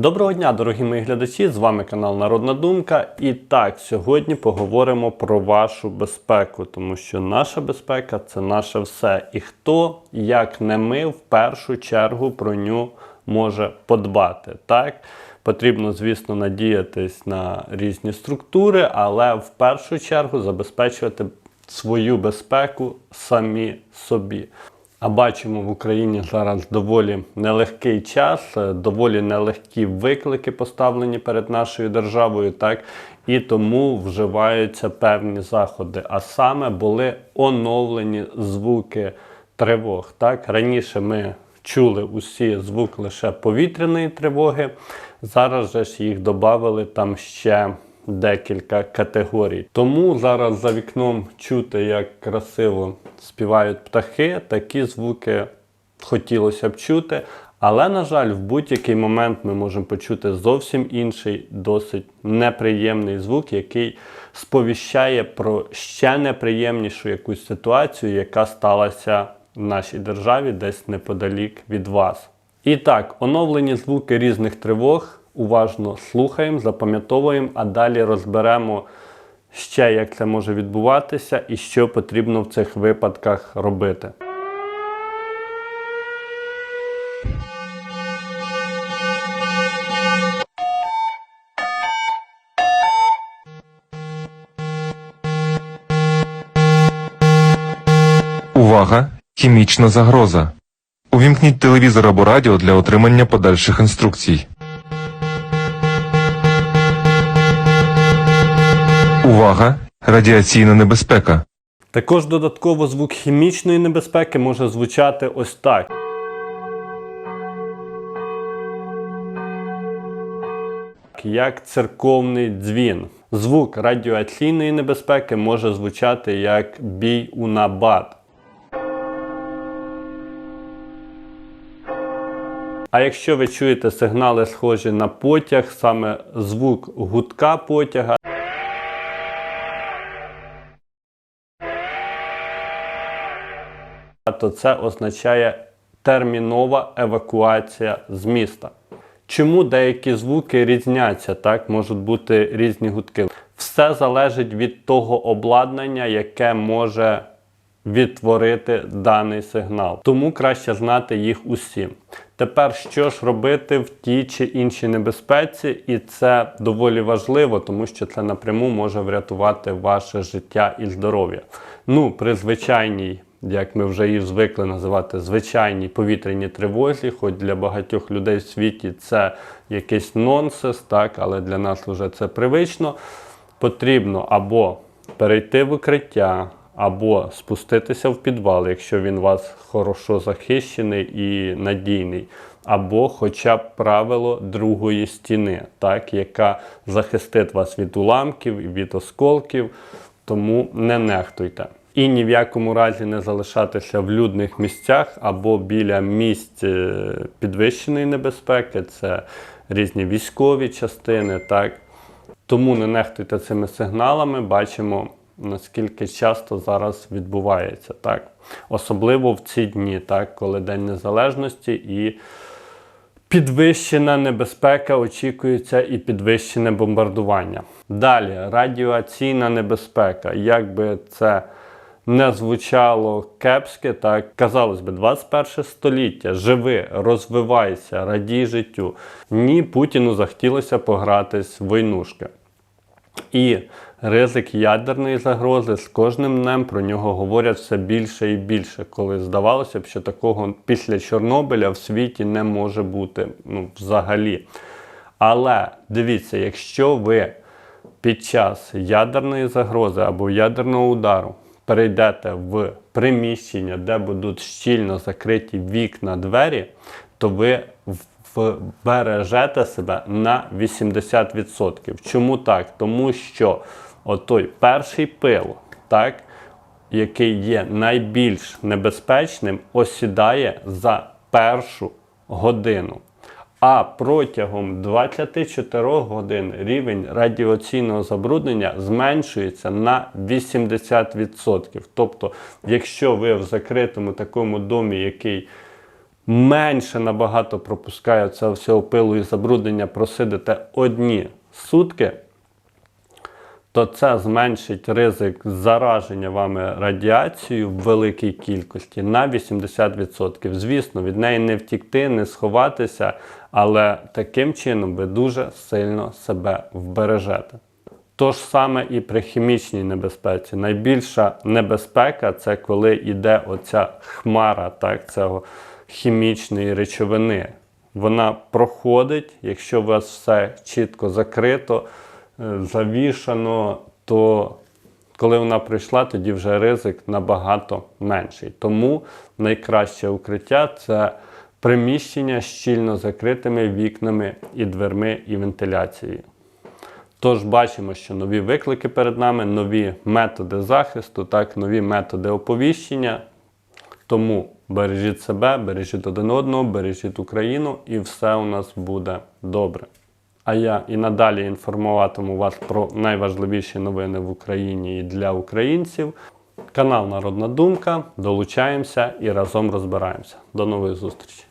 Доброго дня, дорогі мої глядачі! З вами канал Народна Думка. І так, сьогодні поговоримо про вашу безпеку, тому що наша безпека це наше все. І хто, як не ми, в першу чергу про нього може подбати. Так? Потрібно, звісно, надіятись на різні структури, але в першу чергу забезпечувати свою безпеку самі собі. А бачимо в Україні зараз доволі нелегкий час, е, доволі нелегкі виклики поставлені перед нашою державою, так і тому вживаються певні заходи. А саме були оновлені звуки тривог. Так раніше ми чули усі звук лише повітряної тривоги. Зараз же ж їх додали там ще декілька категорій. Тому зараз за вікном чути, як красиво співають птахи, такі звуки хотілося б чути. Але, на жаль, в будь-який момент ми можемо почути зовсім інший, досить неприємний звук, який сповіщає про ще неприємнішу якусь ситуацію, яка сталася в нашій державі десь неподалік від вас. І так, оновлені звуки різних тривог. Уважно слухаємо, запам'ятовуємо, а далі розберемо ще, як це може відбуватися і що потрібно в цих випадках робити. Увага! Хімічна загроза. Увімкніть телевізор або радіо для отримання подальших інструкцій. Увага! Радіаційна небезпека. Також додатково звук хімічної небезпеки може звучати ось так. Як церковний дзвін. Звук радіаційної небезпеки може звучати як бій у набат. А якщо ви чуєте сигнали, схожі на потяг, саме звук гудка потяга, то це означає термінова евакуація з міста. Чому деякі звуки різняться, так можуть бути різні гудки? Все залежить від того обладнання, яке може відтворити даний сигнал. Тому краще знати їх усі. Тепер що ж робити в тій чи іншій небезпеці, і це доволі важливо, тому що це напряму може врятувати ваше життя і здоров'я. Ну, при звичайній як ми вже її звикли називати, звичайній повітряній тривозі, хоч для багатьох людей в світі це якийсь нонсенс, так, але для нас вже це привично. Потрібно або перейти в укриття, або спуститися в підвал, якщо він у вас хорошо захищений і надійний. Або хоча б правило другої стіни, так, яка захистить вас від уламків, від осколків, тому не нехтуйте. І ні в якому разі не залишатися в людних місцях або біля місць е, підвищеної небезпеки, це різні військові частини. так. Тому не нехтуйте цими сигналами, бачимо, наскільки часто зараз відбувається. так. Особливо в ці дні, так, коли День Незалежності і підвищена небезпека очікується і підвищене бомбардування. Далі радіаційна небезпека. Як би це не звучало кепське, так казалось би, 21 століття, живи, розвивайся, радій життю. Ні, Путіну захотілося погратись в войнушки. І ризик ядерної загрози з кожним днем про нього говорять все більше і більше, коли здавалося б, що такого після Чорнобиля в світі не може бути ну, взагалі. Але дивіться, якщо ви під час ядерної загрози або ядерного удару перейдете в приміщення, де будуть щільно закриті вікна двері, то ви вбережете себе на 80%. Чому так? Тому що отой перший пил, так, який є найбільш небезпечним, осідає за першу годину. А протягом 24 годин рівень радіаційного забруднення зменшується на 80%. Тобто, якщо ви в закритому такому домі, який менше набагато пропускає цього всього пилу і забруднення, просидите одні сутки, то це зменшить ризик зараження вами радіацією в великій кількості на 80%. Звісно, від неї не втікти, не сховатися, але таким чином ви дуже сильно себе вбережете. То ж саме і при хімічній небезпеці. Найбільша небезпека це коли йде оця хмара так, цього хімічної речовини. Вона проходить, якщо у вас все чітко закрито, е, завішано, то коли вона прийшла, тоді вже ризик набагато менший. Тому найкраще укриття це приміщення щільно закритими вікнами і дверми і вентиляцією. Тож бачимо, що нові виклики перед нами, нові методи захисту, так, нові методи оповіщення. Тому бережіть себе, бережіть один одного, бережіть Україну, і все у нас буде добре. А я і надалі інформуватиму вас про найважливіші новини в Україні і для українців. Канал Народна Думка. Долучаємося і разом розбираємося. До нових зустрічей!